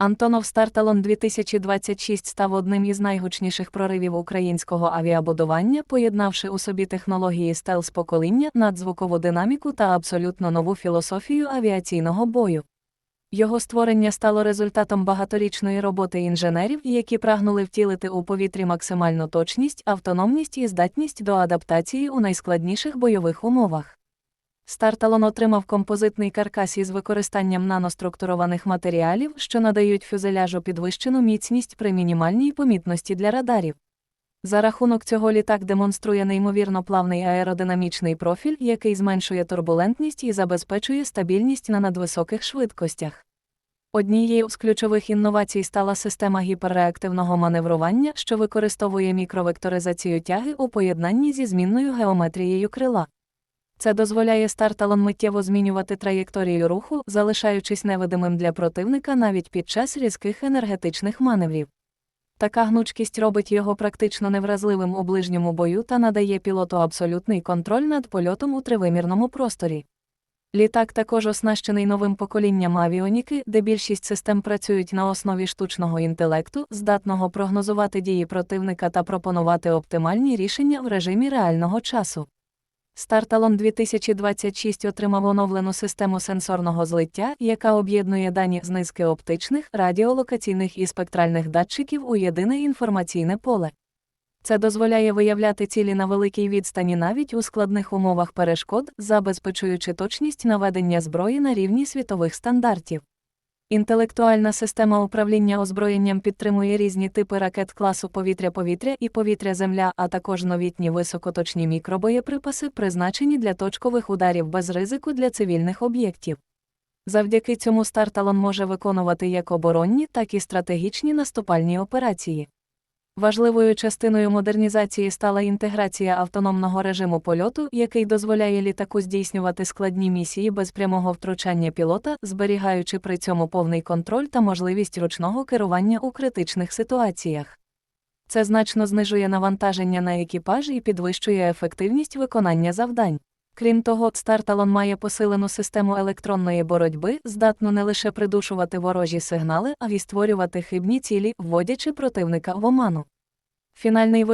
Антонов Старталон 2026 став одним із найгучніших проривів українського авіабудування, поєднавши у собі технології стелс покоління, надзвукову динаміку та абсолютно нову філософію авіаційного бою. Його створення стало результатом багаторічної роботи інженерів, які прагнули втілити у повітрі максимальну точність, автономність і здатність до адаптації у найскладніших бойових умовах. Старталон отримав композитний каркас із використанням наноструктурованих матеріалів, що надають фюзеляжу підвищену міцність при мінімальній помітності для радарів. За рахунок цього літак демонструє неймовірно плавний аеродинамічний профіль, який зменшує турбулентність і забезпечує стабільність на надвисоких швидкостях. Однією з ключових інновацій стала система гіперреактивного маневрування, що використовує мікровекторизацію тяги у поєднанні зі змінною геометрією крила. Це дозволяє старталон миттєво змінювати траєкторію руху, залишаючись невидимим для противника навіть під час різких енергетичних маневрів. Така гнучкість робить його практично невразливим у ближньому бою та надає пілоту абсолютний контроль над польотом у тривимірному просторі. Літак також оснащений новим поколінням авіоніки, де більшість систем працюють на основі штучного інтелекту, здатного прогнозувати дії противника та пропонувати оптимальні рішення в режимі реального часу. Старталон 2026 отримав оновлену систему сенсорного злиття, яка об'єднує дані з низки оптичних, радіолокаційних і спектральних датчиків у єдине інформаційне поле. Це дозволяє виявляти цілі на великій відстані навіть у складних умовах перешкод, забезпечуючи точність наведення зброї на рівні світових стандартів. Інтелектуальна система управління озброєнням підтримує різні типи ракет класу повітря-повітря і повітря-земля, а також новітні високоточні мікробоєприпаси, призначені для точкових ударів без ризику для цивільних об'єктів. Завдяки цьому старталон може виконувати як оборонні, так і стратегічні наступальні операції. Важливою частиною модернізації стала інтеграція автономного режиму польоту, який дозволяє літаку здійснювати складні місії без прямого втручання пілота, зберігаючи при цьому повний контроль та можливість ручного керування у критичних ситуаціях. Це значно знижує навантаження на екіпаж і підвищує ефективність виконання завдань. Крім того, старталон має посилену систему електронної боротьби, здатну не лише придушувати ворожі сигнали, а й створювати хибні цілі, вводячи противника в оману. Фінальний